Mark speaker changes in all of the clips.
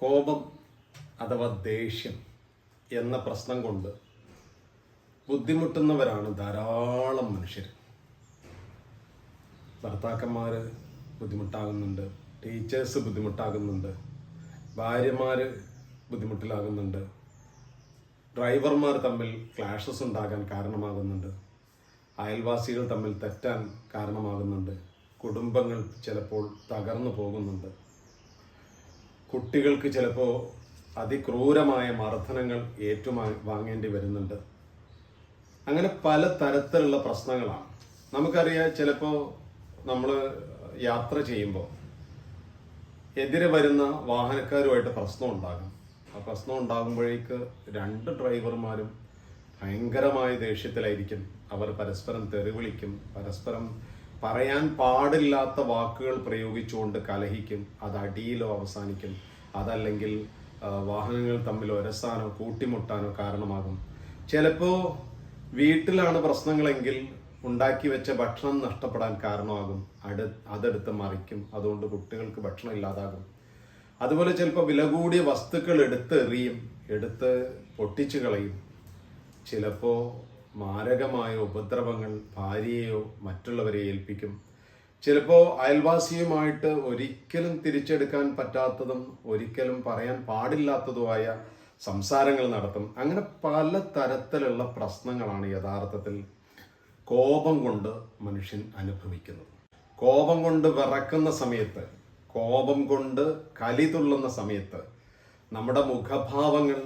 Speaker 1: കോപം അഥവാ ദേഷ്യം എന്ന പ്രശ്നം കൊണ്ട് ബുദ്ധിമുട്ടുന്നവരാണ് ധാരാളം മനുഷ്യർ. ഭർത്താക്കന്മാർ ബുദ്ധിമുട്ടാകുന്നുണ്ട് ടീച്ചേഴ്സ് ബുദ്ധിമുട്ടാകുന്നുണ്ട് ഭാര്യമാർ ബുദ്ധിമുട്ടിലാകുന്നുണ്ട് ഡ്രൈവർമാർ തമ്മിൽ ക്ലാഷസ് ഉണ്ടാകാൻ കാരണമാകുന്നുണ്ട് അയൽവാസികൾ തമ്മിൽ തെറ്റാൻ കാരണമാകുന്നുണ്ട് കുടുംബങ്ങൾ ചിലപ്പോൾ തകർന്നു പോകുന്നുണ്ട്. കുട്ടികൾക്ക് ചിലപ്പോൾ അതിക്രൂരമായ മർദ്ദനങ്ങൾ ഏറ്റുമാ വാങ്ങേണ്ടി വരുന്നുണ്ട്. അങ്ങനെ പല തരത്തിലുള്ള പ്രശ്നങ്ങളാണ്. നമുക്കറിയാം ചിലപ്പോൾ നമ്മൾ യാത്ര ചെയ്യുമ്പോൾ എതിരെ വരുന്ന വാഹനക്കാരുമായിട്ട് പ്രശ്നം ഉണ്ടാകും. ആ പ്രശ്നം ഉണ്ടാകുമ്പോഴേക്ക് രണ്ട് ഡ്രൈവർമാരും ഭയങ്കരമായ ദേഷ്യത്തിലായിരിക്കും. അവർ പരസ്പരം തെറിവിളിക്കും പരസ്പരം പറയാൻ പാടില്ലാത്ത വാക്കുകൾ പ്രയോഗിച്ചുകൊണ്ട് കലഹിക്കും അത് അടിയിലോ അവസാനിക്കും. അതല്ലെങ്കിൽ വാഹനങ്ങൾ തമ്മിൽ ഒരസാനോ കൂട്ടിമുട്ടാനോ കാരണമാകും. ചിലപ്പോൾ വീട്ടിലാണ് പ്രശ്നങ്ങളെങ്കിൽ ഉണ്ടാക്കി വെച്ച ഭക്ഷണം നഷ്ടപ്പെടാൻ കാരണമാകും. അടു അതെടുത്ത് മറിക്കും. അതുകൊണ്ട് കുട്ടികൾക്ക് ഭക്ഷണം ഇല്ലാതാകും. അതുപോലെ ചിലപ്പോൾ വില കൂടിയ വസ്തുക്കൾ എടുത്ത് എറിയും എടുത്ത് പൊട്ടിച്ചു കളയും. ചിലപ്പോൾ മാരകമായ ഉപദ്രവങ്ങൾ ഭാര്യയെയോ മറ്റുള്ളവരെ ഏൽപ്പിക്കും. ചിലപ്പോൾ അയൽവാസിയുമായിട്ട് ഒരിക്കലും തിരിച്ചെടുക്കാൻ പറ്റാത്തതും ഒരിക്കലും പറയാൻ പാടില്ലാത്തതുമായ സംസാരങ്ങൾ നടത്തും. അങ്ങനെ പല തരത്തിലുള്ള പ്രശ്നങ്ങളാണ് യഥാർത്ഥത്തിൽ കോപം കൊണ്ട് മനുഷ്യൻ അനുഭവിക്കുന്നത്. കോപം കൊണ്ട് വിറക്കുന്ന സമയത്ത് കോപം കൊണ്ട് കലി തുള്ളുന്ന സമയത്ത് നമ്മുടെ മുഖഭാവങ്ങൾ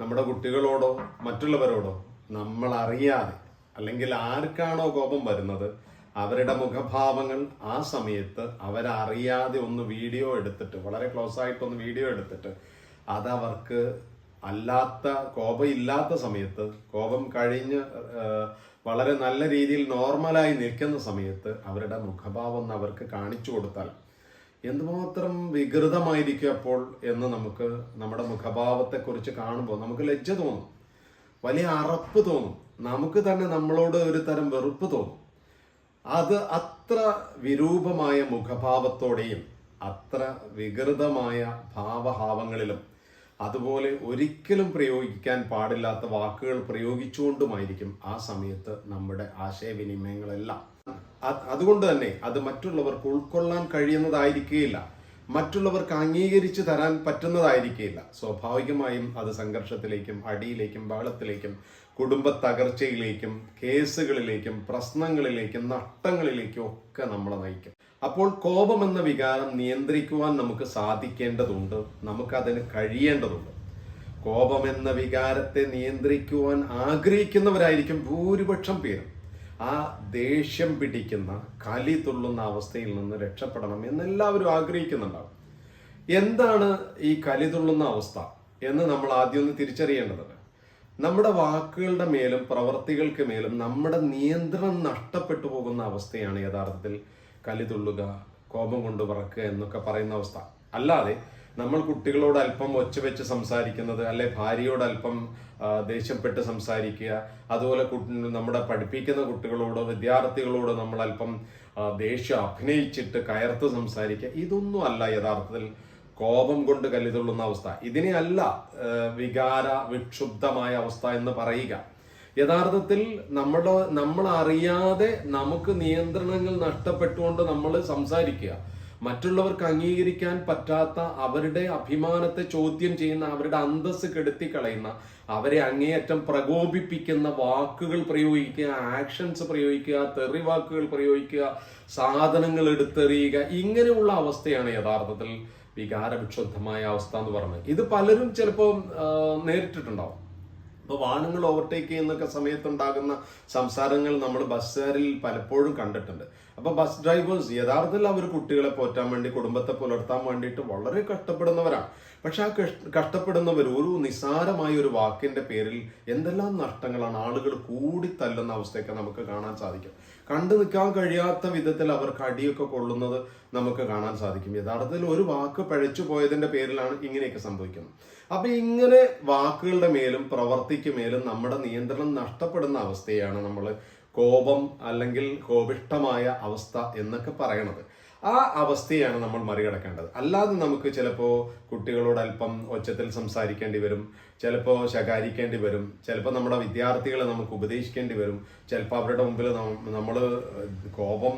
Speaker 1: നമ്മുടെ കുട്ടികളോടോ മറ്റുള്ളവരോടോ നമ്മൾ അറിയാതെ അല്ലെങ്കിൽ ആർക്കാണോ കോപം വരുന്നത് അവരുടെ മുഖഭാവങ്ങൾ ആ സമയത്ത് അവരറിയാതെ ഒന്ന് വീഡിയോ എടുത്തിട്ട് വളരെ ക്ലോസ് ആയിട്ട് ഒന്ന് വീഡിയോ എടുത്തിട്ട് അതവർക്ക് അല്ലാത്ത കോപം ഇല്ലാത്ത സമയത്ത് കോപം കഴിഞ്ഞ് വളരെ നല്ല രീതിയിൽ നോർമലായി നിൽക്കുന്ന സമയത്ത് അവരുടെ മുഖഭാവം അവർക്ക് കാണിച്ചു കൊടുത്താൽ എന്തുമാത്രം വികൃതമായിരിക്കും അപ്പോൾ എന്ന് നമുക്ക് നമ്മുടെ മുഖഭാവത്തെക്കുറിച്ച് കാണുമ്പോൾ നമുക്ക് ലജ്ജ തോന്നും. വലിയ അറപ്പ് തോന്നും. നമുക്ക് തന്നെ നമ്മളോട് ഒരു തരം വെറുപ്പ് തോന്നും. അത് അത്ര വിരൂപമായ മുഖഭാവത്തോടെയും അത്ര വികൃതമായ ഭാവഭാവങ്ങളിലും അതുപോലെ ഒരിക്കലും പ്രയോഗിക്കാൻ പാടില്ലാത്ത വാക്കുകൾ പ്രയോഗിച്ചുകൊണ്ടുമായിരിക്കും ആ സമയത്ത് നമ്മുടെ ആശയവിനിമയങ്ങളെല്ലാം. അതുകൊണ്ട് തന്നെ അത് മറ്റുള്ളവർക്ക് ഉൾക്കൊള്ളാൻ കഴിയുന്നതായിരിക്കുകയില്ല. മറ്റുള്ളവർക്ക് അംഗീകരിച്ചു തരാൻ പറ്റുന്നതായിരിക്കില്ല. സ്വാഭാവികമായും അത് സംഘർഷത്തിലേക്കും അടിയിലേക്കും ബഹളത്തിലേക്കും കുടുംബ തകർച്ചയിലേക്കും കേസുകളിലേക്കും പ്രശ്നങ്ങളിലേക്കും നഷ്ടങ്ങളിലേക്കും ഒക്കെ നമ്മളെ നയിക്കും. അപ്പോൾ കോപം എന്ന വികാരം നിയന്ത്രിക്കുവാൻ നമുക്ക് സാധിക്കേണ്ടതുണ്ട്. നമുക്കതിന് കഴിയേണ്ടതുണ്ട്. കോപം എന്ന വികാരത്തെ നിയന്ത്രിക്കുവാൻ ആഗ്രഹിക്കുന്നവരായിരിക്കും ഭൂരിപക്ഷം പേരും. ആ ദേഷ്യം പിടിക്കുന്ന കലി തുള്ളുന്ന അവസ്ഥയിൽ നിന്ന് രക്ഷപ്പെടണം എന്ന് എല്ലാവരും ആഗ്രഹിക്കുന്നുണ്ടാവും. എന്താണ് ഈ കലി തുള്ളുന്ന അവസ്ഥ എന്ന് നമ്മൾ ആദ്യം ഒന്ന് തിരിച്ചറിയേണ്ടതുണ്ട്. നമ്മുടെ വാക്കുകളുടെ മേലും പ്രവർത്തികൾക്ക് മേലും നമ്മുടെ നിയന്ത്രണം നഷ്ടപ്പെട്ടു പോകുന്ന അവസ്ഥയാണ് യഥാർത്ഥത്തിൽ കലി തുള്ളുക കോപം കൊണ്ട് പറക്കുക എന്നൊക്കെ പറയുന്ന അവസ്ഥ. അല്ലാതെ നമ്മൾ കുട്ടികളോട് അല്പം ഒച്ച വെച്ച് സംസാരിക്കുന്നത് അല്ലെ ഭാര്യയോട് അല്പം ദേഷ്യപ്പെട്ട് സംസാരിക്കുക അതുപോലെ നമ്മുടെ പഠിപ്പിക്കുന്ന കുട്ടികളോട് വിദ്യാർത്ഥികളോട് നമ്മൾ അല്പം ദേഷ്യം അഭിനയിച്ചിട്ട് കയർത്ത് സംസാരിക്കുക. ഇതൊന്നും അല്ല യഥാർത്ഥത്തിൽ കോപം കൊണ്ട് കല്ലിതുള്ളുന്ന അവസ്ഥ. ഇതിനെ അല്ല വികാര വിക്ഷുബ്ധമായ അവസ്ഥ എന്ന് പറയുക. യഥാർത്ഥത്തിൽ നമ്മുടെ നമ്മൾ അറിയാതെ നമുക്ക് നിയന്ത്രണങ്ങൾ നഷ്ടപ്പെട്ടുകൊണ്ട് നമ്മൾ സംസാരിക്കുക. മറ്റുള്ളവർക്ക് അംഗീകരിക്കാൻ പറ്റാത്ത അവരുടെ അഭിമാനത്തെ ചോദ്യം ചെയ്യുന്ന അവരുടെ അന്തസ് കെടുത്തി കളയുന്ന അവരെ അങ്ങേയറ്റം പ്രകോപിപ്പിക്കുന്ന വാക്കുകൾ പ്രയോഗിക്കുക ആക്ഷൻസ് പ്രയോഗിക്കുക തെറി വാക്കുകൾ പ്രയോഗിക്കുക സാധനങ്ങൾ എടുത്തെറിയുക ഇങ്ങനെയുള്ള അവസ്ഥയാണ് യഥാർത്ഥത്തിൽ വികാരവിക്ഷുബ്ധമായ അവസ്ഥ എന്ന് പറയുന്നത്. ഇത് പലരും ചിലപ്പോൾ നേരിട്ടിട്ടുണ്ടാവും. ഇപ്പോൾ വാഹനങ്ങൾ ഓവർടേക്ക് ചെയ്യുന്നൊക്കെ സമയത്തുണ്ടാകുന്ന സംസാരങ്ങൾ നമ്മൾ ബസ്സുകാരിൽ പലപ്പോഴും കണ്ടിട്ടുണ്ട്. അപ്പോൾ ബസ് ഡ്രൈവേഴ്സ് യഥാർത്ഥത്തിൽ അവർ കുട്ടികളെ പോറ്റാൻ വേണ്ടി കുടുംബത്തെ പുലർത്താൻ വേണ്ടിയിട്ട് വളരെ കഷ്ടപ്പെടുന്നവരാണ്. പക്ഷെ ആ കഷ്ടപ്പെടുന്നവർ ഒരു നിസാരമായ ഒരു വാക്കിന്റെ പേരിൽ എന്തെല്ലാം നഷ്ടങ്ങളാണ് ആളുകൾ കൂടി തല്ലുന്ന അവസ്ഥയൊക്കെ നമുക്ക് കാണാൻ സാധിക്കും. കണ്ടു നിൽക്കാൻ കഴിയാത്ത വിധത്തിൽ അവർ കടിയൊക്കെ കൊള്ളുന്നത് നമുക്ക് കാണാൻ സാധിക്കും. യഥാർത്ഥത്തിൽ ഒരു വാക്ക് പഴച്ചു പോയതിന്റെ പേരിലാണ് ഇങ്ങനെയൊക്കെ സംഭവിക്കുന്നത്. അപ്പൊ ഇങ്ങനെ വാക്കുകളുടെ മേലും പ്രവർത്തിക്ക് മേലും നമ്മുടെ നിയന്ത്രണം നഷ്ടപ്പെടുന്ന അവസ്ഥയാണ് നമ്മൾ കോപം അല്ലെങ്കിൽ കോപിഷ്ടമായ അവസ്ഥ എന്നൊക്കെ പറയണത്. ആ അവസ്ഥയാണ് നമ്മൾ മറികടക്കേണ്ടത്. അല്ലാതെ നമുക്ക് ചിലപ്പോൾ കുട്ടികളോട് അല്പം ഒച്ചത്തിൽ സംസാരിക്കേണ്ടി വരും ചിലപ്പോൾ ശകാരിക്കേണ്ടി വരും ചിലപ്പോൾ നമ്മുടെ വിദ്യാർത്ഥികളെ നമുക്ക് ഉപദേശിക്കേണ്ടി വരും ചിലപ്പോൾ അവരുടെ മുമ്പിൽ നമ്മൾ കോപം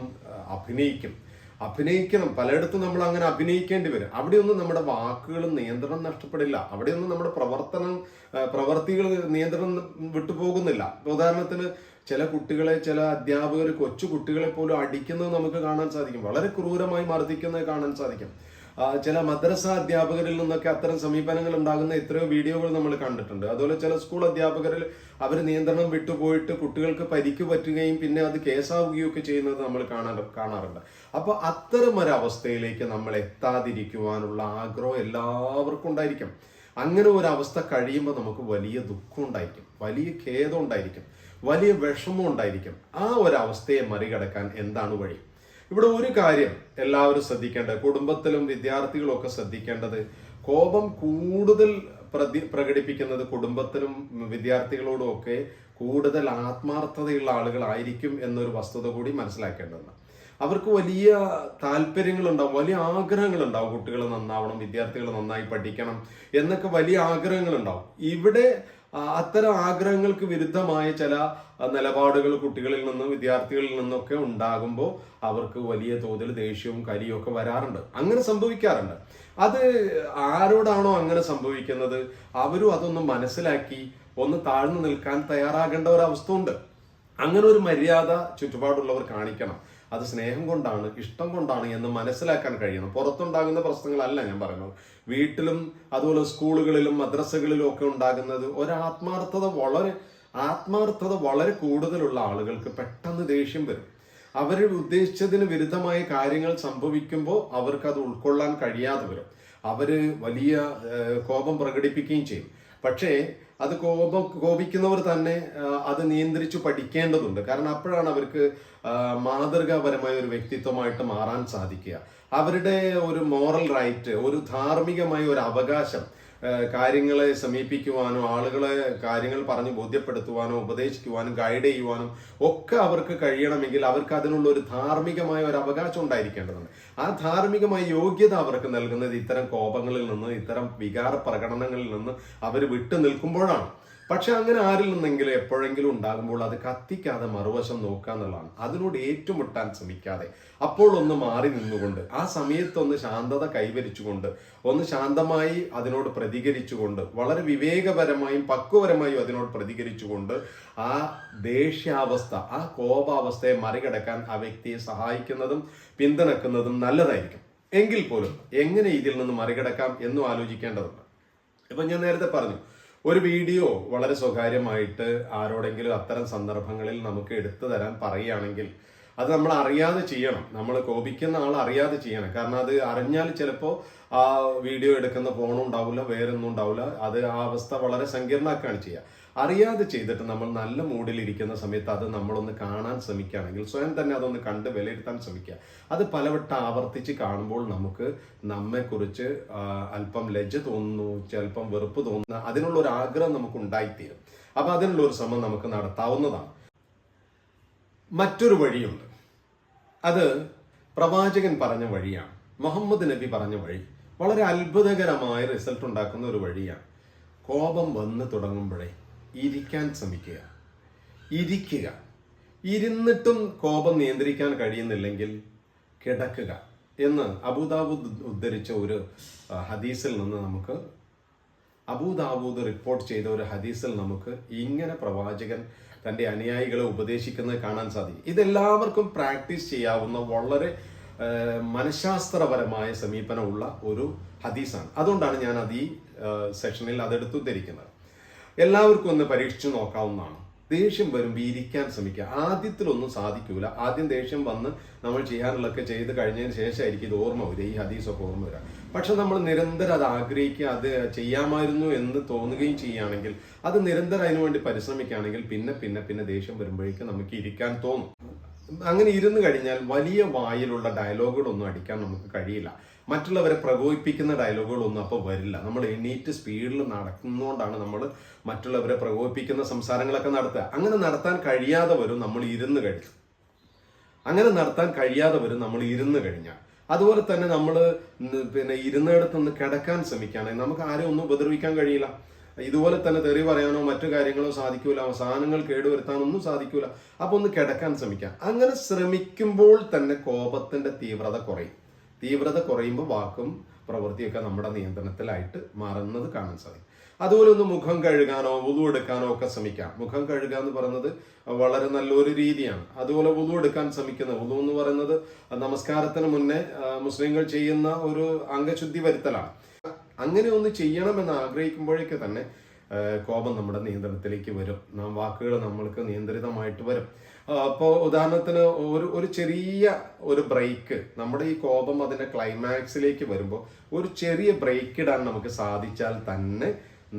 Speaker 1: അഭിനയിക്കും. അഭിനയിക്കണം. പലയിടത്തും നമ്മൾ അങ്ങനെ അഭിനയിക്കേണ്ടി വരും. അവിടെയൊന്നും നമ്മുടെ വാക്കുകളും നിയന്ത്രണം നഷ്ടപ്പെടില്ല. അവിടെയൊന്നും നമ്മുടെ പ്രവർത്തനം പ്രവർത്തികൾ നിയന്ത്രണം വിട്ടുപോകുന്നില്ല. ഉദാഹരണത്തിന് ചില കുട്ടികളെ ചില അധ്യാപകർ കൊച്ചു കുട്ടികളെ പോലും അടിക്കുന്നത് നമുക്ക് കാണാൻ സാധിക്കും. വളരെ ക്രൂരമായി മർദ്ദിക്കുന്നത് കാണാൻ സാധിക്കും. ചില മദ്രസ അധ്യാപകരിൽ നിന്നൊക്കെ അത്തരം സമീപനങ്ങൾ ഉണ്ടാകുന്ന എത്രയോ വീഡിയോകൾ നമ്മൾ കണ്ടിട്ടുണ്ട്. അതുപോലെ ചില സ്കൂൾ അധ്യാപകരിൽ അവർ നിയന്ത്രണം വിട്ടുപോയിട്ട് കുട്ടികൾക്ക് പരിക്ക് പറ്റുകയും പിന്നെ അത് കേസാവുകയും ഒക്കെ ചെയ്യുന്നത് നമ്മൾ കാണാൻ കാണാറുണ്ട്. അപ്പോൾ അത്തരം ഒരവസ്ഥയിലേക്ക് നമ്മൾ എത്താതിരിക്കുവാനുള്ള ആഗ്രഹം എല്ലാവർക്കും ഉണ്ടായിരിക്കും. അങ്ങനെ ഒരു അവസ്ഥ കഴിയുമ്പോൾ നമുക്ക് വലിയ ദുഃഖം ഉണ്ടായിരിക്കും. വലിയ ഖേദം ഉണ്ടായിരിക്കും. വലിയ വിഷമം ഉണ്ടായിരിക്കും. ആ ഒരു അവസ്ഥയെ മറികടക്കാൻ എന്താണ് വഴി? ഇവിടെ ഒരു കാര്യം എല്ലാവരും ശ്രദ്ധിക്കേണ്ടത് കുടുംബത്തിലും വിദ്യാർത്ഥികളും ഒക്കെ ശ്രദ്ധിക്കേണ്ടത് കോപം കൂടുതൽ പ്രതി പ്രകടിപ്പിക്കുന്നത് കുടുംബത്തിലും വിദ്യാർത്ഥികളോടും ഒക്കെ കൂടുതൽ ആത്മാർത്ഥതയുള്ള ആളുകളായിരിക്കും എന്നൊരു വസ്തുത കൂടി മനസ്സിലാക്കേണ്ടതുണ്ട്. അവർക്ക് വലിയ താല്പര്യങ്ങളുണ്ടാവും വലിയ ആഗ്രഹങ്ങളുണ്ടാവും കുട്ടികൾ നന്നാവണം വിദ്യാർത്ഥികൾ നന്നായി പഠിക്കണം എന്നൊക്കെ വലിയ ആഗ്രഹങ്ങളുണ്ടാവും. ഇവിടെ അത്തരം ആഗ്രഹങ്ങൾക്ക് വിരുദ്ധമായ ചില നിലപാടുകൾ കുട്ടികളിൽ നിന്നും വിദ്യാർത്ഥികളിൽ നിന്നൊക്കെ ഉണ്ടാകുമ്പോൾ അവർക്ക് വലിയ തോതിൽ ദേഷ്യവും കരിയും ഒക്കെ വരാറുണ്ട്. അങ്ങനെ സംഭവിക്കാറുണ്ട്. അത് ആരോടാണോ അങ്ങനെ സംഭവിക്കുന്നത് അവരും അതൊന്ന് മനസ്സിലാക്കി ഒന്ന് താഴ്ന്നു നിൽക്കാൻ തയ്യാറാകേണ്ട ഒരവസ്ഥ ഉണ്ട്. അങ്ങനെ ഒരു മര്യാദ ചുറ്റുപാടുള്ളവർ കാണിക്കണം. അത് സ്നേഹം കൊണ്ടാണ് ഇഷ്ടം കൊണ്ടാണ് എന്ന് മനസ്സിലാക്കാൻ കഴിയണം. പുറത്തുണ്ടാകുന്ന പ്രശ്നങ്ങളല്ല ഞാൻ പറയുന്നത്. വീട്ടിലും അതുപോലെ സ്കൂളുകളിലും മദ്രസകളിലും ഒക്കെ ഉണ്ടാകുന്നത് ഒരാത്മാർത്ഥത വളരെ ആത്മാർത്ഥത വളരെ കൂടുതലുള്ള ആളുകൾക്ക് പെട്ടെന്ന് ദേഷ്യം വരും. അവർ ഉദ്ദേശിച്ചതിന് വിരുദ്ധമായ കാര്യങ്ങൾ സംഭവിക്കുമ്പോൾ അവർക്ക് അത് ഉൾക്കൊള്ളാൻ കഴിയാതെ വരും. അവർ വലിയ കോപം പ്രകടിപ്പിക്കുകയും ചെയ്യും. പക്ഷേ അത് കോപം കോപിക്കുന്നവർ തന്നെ അത് നിയന്ത്രിച്ചു പഠിക്കേണ്ടതുണ്ട്. കാരണം അപ്പോഴാണ് അവർക്ക് മാതൃകാപരമായ ഒരു വ്യക്തിത്വമായിട്ട് മാറാൻ സാധിക്കുക. അവരുടെ ഒരു മോറൽ റൈറ്റ് ഒരു ധാർമ്മികമായ ഒരു അവകാശം കാര്യങ്ങളെ സമീപിക്കുവാനോ ആളുകളെ കാര്യങ്ങൾ പറഞ്ഞ് ബോധ്യപ്പെടുത്തുവാനോ ഉപദേശിക്കുവാനും ഗൈഡ് ചെയ്യുവാനും ഒക്കെ അവർക്ക് കഴിയണമെങ്കിൽ അവർക്ക് അതിനുള്ള ഒരു ധാർമ്മികമായ ഒരു അവകാശം ഉണ്ടായിരിക്കേണ്ടതുണ്ട്. ആ ധാർമ്മികമായ യോഗ്യത അവർക്ക് നൽകുന്നത് ഇത്തരം കോപങ്ങളിൽ നിന്ന് ഇത്തരം വികാര പ്രകടനങ്ങളിൽ നിന്ന് അവർ വിട്ടു നിൽക്കുമ്പോഴാണ്. പക്ഷെ അങ്ങനെ ആരിൽ നിന്നെങ്കിലും എപ്പോഴെങ്കിലും ഉണ്ടാകുമ്പോൾ അത് കത്തിക്കാതെ മറുവശം നോക്കുക എന്നുള്ളതാണ്. അതിനോട് ഏറ്റുമുട്ടാൻ ശ്രമിക്കാതെ അപ്പോൾ ഒന്ന് മാറി നിന്നുകൊണ്ട് ആ സമയത്ത് ഒന്ന് ശാന്തത കൈവരിച്ചുകൊണ്ട് ഒന്ന് ശാന്തമായി അതിനോട് പ്രതികരിച്ചുകൊണ്ട് വളരെ വിവേകപരമായും പക്വപരമായും അതിനോട് പ്രതികരിച്ചുകൊണ്ട് ആ ദേഷ്യാവസ്ഥ ആ കോപാവസ്ഥയെ മറികടക്കാൻ ആ വ്യക്തിയെ സഹായിക്കുന്നതും പിന്തുണക്കുന്നതും നല്ലതായിരിക്കും. എങ്കിൽ പോലും എങ്ങനെ ഇതിൽ നിന്ന് മറികടക്കാം എന്നും ആലോചിക്കേണ്ടതുണ്ട്. ഇപ്പൊ ഞാൻ നേരത്തെ പറഞ്ഞു ഒരു വീഡിയോ വളരെ സ്വകാര്യമായിട്ട് ആരോടെങ്കിലും അത്തരം സന്ദർഭങ്ങളിൽ നമുക്ക് എടുത്തു തരാൻ പറയുകയാണെങ്കിൽ അത് നമ്മൾ അറിയാതെ ചെയ്യണം. നമ്മൾ കോപിക്കുന്ന ആൾ അറിയാതെ ചെയ്യണം. കാരണം അത് അറിഞ്ഞാൽ ചിലപ്പോൾ ആ വീഡിയോ എടുക്കുന്ന ഫോണും ഉണ്ടാവില്ല വേറൊന്നും ഉണ്ടാവില്ല. അത് ആ അവസ്ഥ വളരെ സങ്കീർണമാക്കുകയാണ് ചെയ്യുക. അറിയാതെ ചെയ്തിട്ട് നമ്മൾ നല്ല മൂഡിൽ ഇരിക്കുന്ന സമയത്ത് അത് നമ്മളൊന്ന് കാണാൻ ശ്രമിക്കുകയാണെങ്കിൽ സ്വയം തന്നെ അതൊന്ന് കണ്ട് വിലയിരുത്താൻ ശ്രമിക്കുക. അത് പലവട്ടം ആവർത്തിച്ച് കാണുമ്പോൾ നമുക്ക് നമ്മെക്കുറിച്ച് അല്പം ലജ്ജ തോന്നുന്നു ചിലപ്പം വെറുപ്പ് തോന്നുന്നു. അതിനുള്ള ഒരു ആഗ്രഹം നമുക്ക് ഉണ്ടായിത്തീരും. അപ്പൊ അതിനുള്ള ഒരു ശ്രമം നമുക്ക് നടത്താവുന്നതാണ്. മറ്റൊരു വഴിയുണ്ട്. അത് പ്രവാചകൻ പറഞ്ഞ വഴിയാണ്. മുഹമ്മദ് നബി പറഞ്ഞ വഴി. വളരെ അത്ഭുതകരമായ റിസൾട്ട് ഉണ്ടാക്കുന്ന ഒരു വഴിയാണ്. കോപം വന്ന് തുടങ്ങുമ്പോഴേ ഇരിക്കാൻ ശ്രമിക്കുക. ഇരിക്കുക. ഇരുന്നിട്ടും കോപം നിയന്ത്രിക്കാൻ കഴിയുന്നില്ലെങ്കിൽ കിടക്കുക എന്ന് അബുദാബുദ് ഉദ്ധരിച്ച ഒരു ഹദീസിൽ നിന്ന് നമുക്ക് അബൂദാബൂദ് റിപ്പോർട്ട് ചെയ്ത ഒരു ഹദീസിൽ നമുക്ക് ഇങ്ങനെ പ്രവാചകൻ തന്റെ അനുയായികളെ ഉപദേശിക്കുന്നത് കാണാൻ സാധിക്കും. ഇതെല്ലാവർക്കും പ്രാക്ടീസ് ചെയ്യാവുന്ന വളരെ മനഃശാസ്ത്രപരമായ സമീപനമുള്ള ഒരു ഹദീസാണ്. അതുകൊണ്ടാണ് ഞാൻ അത് ഈ സെഷനിൽ അതെടുത്ത് ഉദ്ധരിക്കുന്നത്. എല്ലാവർക്കും ഒന്ന് പരീക്ഷിച്ചു നോക്കാവുന്നതാണ്. ദേഷ്യം വരും വീരിക്കാൻ ശ്രമിക്കുക. ആദ്യത്തിലൊന്നും സാധിക്കൂല. ആദ്യം ദേഷ്യം വന്ന് നമ്മൾ ചെയ്യാനുള്ളതൊക്കെ ചെയ്ത് കഴിഞ്ഞതിന് ശേഷമായിരിക്കും ഇത് ഓർമ്മ വരിക ഈ ഹദീസൊക്കെ ഓർമ്മ വരിക. പക്ഷെ നമ്മൾ നിരന്തരം അത് ആഗ്രഹിക്കുക അത് ചെയ്യാമായിരുന്നു എന്ന് തോന്നുകയും ചെയ്യുകയാണെങ്കിൽ അത് നിരന്തരം അതിനുവേണ്ടി പരിശ്രമിക്കുകയാണെങ്കിൽ പിന്നെ പിന്നെ പിന്നെ ദേഷ്യം വരുമ്പോഴേക്കും നമുക്ക് ഇരിക്കാൻ തോന്നും. അങ്ങനെ ഇരുന്ന് കഴിഞ്ഞാൽ വലിയ വായിലുള്ള ഡയലോഗുകളൊന്നും അടിക്കാൻ നമുക്ക് കഴിയില്ല. മറ്റുള്ളവരെ പ്രകോപിപ്പിക്കുന്ന ഡയലോഗുകളൊന്നും അപ്പോൾ വരില്ല. നമ്മൾ എണീറ്റ് സ്പീഡിൽ നടക്കുന്നതുകൊണ്ടാണ് നമ്മൾ മറ്റുള്ളവരെ പ്രകോപിപ്പിക്കുന്ന സംസാരങ്ങളൊക്കെ നടത്തുക. അങ്ങനെ നടത്താൻ കഴിയാതെ വരും നമ്മൾ ഇരുന്ന് കഴിഞ്ഞു അങ്ങനെ നടത്താൻ കഴിയാതെ വരും നമ്മൾ ഇരുന്ന് കഴിഞ്ഞാൽ. അതുപോലെ തന്നെ നമ്മൾ പിന്നെ ഇരുന്നിടത്ത് നിന്ന് കിടക്കാൻ ശ്രമിക്കുകയാണെങ്കിൽ നമുക്ക് ആരെയും ഒന്നും ഉപദ്രവിക്കാൻ കഴിയില്ല. ഇതുപോലെ തന്നെ തെറി പറയാനോ മറ്റു കാര്യങ്ങളോ സാധിക്കൂല. സാധനങ്ങൾ കേടുവരുത്താനൊന്നും സാധിക്കൂല. അപ്പൊ ഒന്ന് കിടക്കാൻ ശ്രമിക്കാം അങ്ങനെ ശ്രമിക്കുമ്പോൾ തന്നെ കോപത്തിന്റെ തീവ്രത കുറയും. തീവ്രത കുറയുമ്പോൾ വാക്കും പ്രവൃത്തിയൊക്കെ നമ്മുടെ നിയന്ത്രണത്തിലായിട്ട് മാറുന്നത് കാണാൻ സാധിക്കും. അതുപോലെ ഒന്ന് മുഖം കഴുകാനോ വുതു എടുക്കാനോ ഒക്കെ ശ്രമിക്കാം. മുഖം കഴുകുക എന്ന് പറയുന്നത് വളരെ നല്ലൊരു രീതിയാണ്. അതുപോലെ വുതു എടുക്കാൻ ശ്രമിക്കുന്നത് വുതു എന്ന് പറയുന്നത് നമസ്കാരത്തിന് മുന്നേ മുസ്ലിങ്ങൾ ചെയ്യുന്ന ഒരു അംഗശുദ്ധി വരുത്തലാണ്. അങ്ങനെ ഒന്ന് ചെയ്യണമെന്ന് ആഗ്രഹിക്കുമ്പോഴേക്ക് തന്നെ കോപം നമ്മുടെ നിയന്ത്രണത്തിലേക്ക് വരും. നാം വാക്കുകൾ നമ്മൾക്ക് നിയന്ത്രിതമായിട്ട് വരും. അപ്പോൾ ഉദാഹരണത്തിന് ഒരു ഒരു ചെറിയ ഒരു ബ്രേക്ക് നമ്മുടെ ഈ കോപം അതിന്റെ ക്ലൈമാക്സിലേക്ക് വരുമ്പോൾ ഒരു ചെറിയ ബ്രേക്ക് ഇടാൻ നമുക്ക് സാധിച്ചാൽ തന്നെ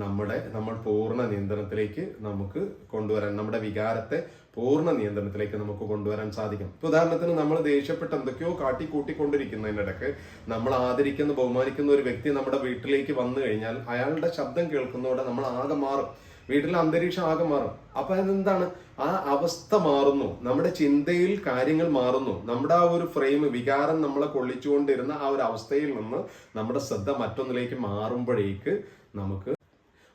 Speaker 1: നമ്മുടെ നമ്മൾ പൂർണ നിയന്ത്രണത്തിലേക്ക് നമുക്ക് കൊണ്ടുവരാൻ നമ്മുടെ വികാരത്തെ പൂർണ നിയന്ത്രണത്തിലേക്ക് നമുക്ക് കൊണ്ടുവരാൻ സാധിക്കും. ഇപ്പൊ ഉദാഹരണത്തിന് നമ്മൾ ദേഷ്യപ്പെട്ട് എന്തൊക്കെയോ കാട്ടി കൂട്ടിക്കൊണ്ടിരിക്കുന്നതിനിടക്ക് നമ്മൾ ആദരിക്കുന്ന ബഹുമാനിക്കുന്ന ഒരു വ്യക്തി നമ്മുടെ വീട്ടിലേക്ക് വന്നു കഴിഞ്ഞാൽ അയാളുടെ ശബ്ദം കേൾക്കുന്നതോടെ നമ്മൾ ആകെ മാറും. വീട്ടിലെ അന്തരീക്ഷം ആകെ മാറും. അപ്പൊ അതെന്താണ്? ആ അവസ്ഥ മാറുന്നു. നമ്മുടെ ചിന്തയിൽ കാര്യങ്ങൾ മാറുന്നു. നമ്മുടെ ആ ഒരു ഫ്രെയിം വികാരം നമ്മളെ കൊള്ളിച്ചുകൊണ്ടിരുന്ന ആ ഒരു അവസ്ഥയിൽ നിന്ന് നമ്മുടെ ശ്രദ്ധ മറ്റൊന്നിലേക്ക് മാറുമ്പോഴേക്ക് നമുക്ക്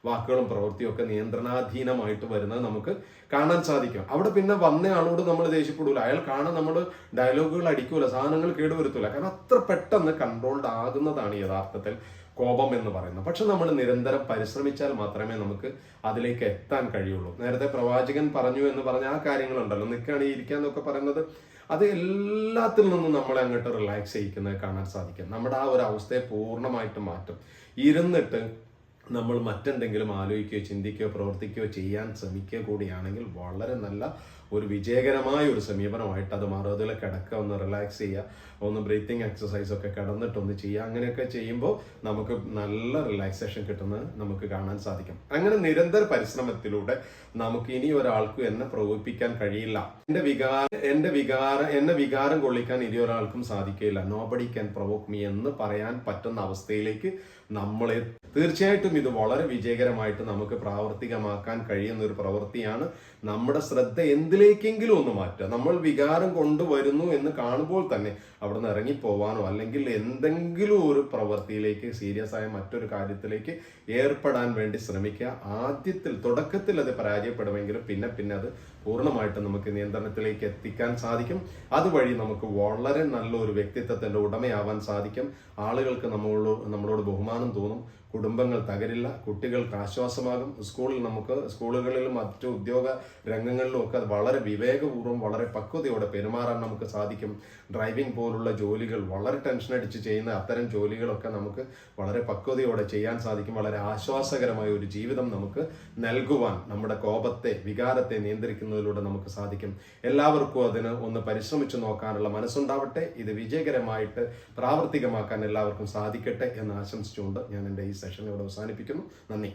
Speaker 1: വാക്കുകളും പ്രവൃത്തിയും ഒക്കെ നിയന്ത്രണാധീനമായിട്ട് വരുന്നത് നമുക്ക് കാണാൻ സാധിക്കും. അവിടെ പിന്നെ വന്ന ആളോട് നമ്മൾ ദേഷ്യപ്പെടൂല. അയാൾ കാണാൻ നമ്മൾ ഡയലോഗുകൾ അടിക്കൂല. സാധനങ്ങൾ കേടുവരുത്തൂല. കാരണം അത്ര പെട്ടെന്ന് കൺട്രോൾഡ് ആകുന്നതാണ് യഥാർത്ഥത്തിൽ കോപം എന്ന് പറയുന്നത് പക്ഷെ നമ്മൾ നിരന്തരം പരിശ്രമിച്ചാൽ മാത്രമേ നമുക്ക് അതിലേക്ക് എത്താൻ കഴിയുള്ളൂ. നേരത്തെ പ്രവാചകൻ പറഞ്ഞു എന്ന് പറഞ്ഞ ആ കാര്യങ്ങളുണ്ടല്ലോ. നിൽക്കുകയാണ് ഇരിക്കുക എന്നൊക്കെ പറയുന്നത് അത് എല്ലാത്തിൽ നിന്നും നമ്മളെ അങ്ങോട്ട് റിലാക്സ് ചെയ്യിക്കുന്നത് കാണാൻ സാധിക്കും. നമ്മുടെ ആ ഒരു അവസ്ഥയെ പൂർണമായിട്ട് മാറ്റും. ഇരുന്നിട്ട് നമ്മൾ മറ്റെന്തെങ്കിലും ആലോചിക്കുകയോ ചിന്തിക്കുകയോ പ്രവർത്തിക്കുകയോ ചെയ്യാൻ ശ്രമിക്കുക കൂടിയാണെങ്കിൽ വളരെ നല്ല ഒരു വിജയകരമായ ഒരു സമീപനമായിട്ട് അത് മാറും അതിൽ കിടക്കുക ഒന്ന് റിലാക്സ് ചെയ്യുക. ഒന്ന് ബ്രീത്തിങ് എക്സസൈസ് ഒക്കെ കിടന്നിട്ടൊന്ന് ചെയ്യുക. അങ്ങനെയൊക്കെ ചെയ്യുമ്പോൾ നമുക്ക് നല്ല റിലാക്സേഷൻ കിട്ടുന്നത് നമുക്ക് കാണാൻ സാധിക്കും. അങ്ങനെ നിരന്തര പരിശ്രമത്തിലൂടെ നമുക്ക് ഇനി ഒരാൾക്കും എന്നെ പ്രകോപിപ്പിക്കാൻ കഴിയില്ല. എന്റെ വികാരം എന്റെ വികാരം എന്നെ വികാരം കൊള്ളിക്കാൻ ഇനി ഒരാൾക്കും സാധിക്കില്ല നോബഡി ക്യാൻ പ്രൊവോക്ക് മീ എന്ന് പറയാൻ പറ്റുന്ന അവസ്ഥയിലേക്ക് നമ്മളെ തീർച്ചയായിട്ടും ഇത് വളരെ വിജയകരമായിട്ട് നമുക്ക് പ്രാവർത്തികമാക്കാൻ കഴിയുന്ന ഒരു പ്രവൃത്തിയാണ്. നമ്മുടെ ശ്രദ്ധ എന്തിലേക്കെങ്കിലും ഒന്ന് മാറ്റുക. നമ്മൾ വികാരം കൊണ്ടുവരുന്നു എന്ന് കാണുമ്പോൾ തന്നെ അവിടെ നിന്ന് ഇറങ്ങിപ്പോവാനോ അല്ലെങ്കിൽ എന്തെങ്കിലും ഒരു പ്രവൃത്തിയിലേക്ക് സീരിയസ് ആയ മറ്റൊരു കാര്യത്തിലേക്ക് ഏർപ്പെടാൻ വേണ്ടി ശ്രമിക്കുക. ആദ്യത്തിൽ തുടക്കത്തിൽ അത് പരാജയപ്പെടുമെങ്കിലും പിന്നെ പിന്നെ അത് പൂർണമായിട്ട് നമുക്ക് നിയന്ത്രണത്തിലേക്ക് എത്തിക്കാൻ സാധിക്കും. അതുവഴി നമുക്ക് വളരെ നല്ലൊരു വ്യക്തിത്വത്തിന്റെ ഉടമയാവാൻ സാധിക്കും. ആളുകൾക്ക് നമ്മളോട് നമ്മളോട് ബഹുമാനം തോന്നും. കുടുംബങ്ങൾ തകരില്ല കുട്ടികൾക്ക് ആശ്വാസമാകും. സ്കൂളിൽ നമുക്ക് സ്കൂളുകളിലും മറ്റു ഉദ്യോഗ രംഗങ്ങളിലും ഒക്കെ വളരെ വിവേകപൂർവം വളരെ പക്വതയോടെ പെരുമാറാൻ നമുക്ക് സാധിക്കും. ഡ്രൈവിംഗ് പോലുള്ള ജോലികൾ വളരെ ടെൻഷൻ അടിച്ച് ചെയ്യുന്ന അത്തരം ജോലികളൊക്കെ നമുക്ക് വളരെ പക്വതയോടെ ചെയ്യാൻ സാധിക്കും. വളരെ ആശ്വാസകരമായ ഒരു ജീവിതം നമുക്ക് നൽകുവാൻ നമ്മുടെ കോപത്തെ വികാരത്തെ നിയന്ത്രിക്കുന്നതിലൂടെ നമുക്ക് സാധിക്കും. എല്ലാവർക്കും അതിന് ഒന്ന് പരിശ്രമിച്ചു നോക്കാനുള്ള മനസ്സുണ്ടാവട്ടെ. ഇത് വിജയകരമായിട്ട് പ്രാവർത്തികമാക്കാൻ എല്ലാവർക്കും സാധിക്കട്ടെ എന്ന് ആശംസിച്ചുകൊണ്ട് ഞാൻ എന്റെ ഈ സെഷൻ ഇവിടെ അവസാനിപ്പിക്കുന്നു. നന്ദി.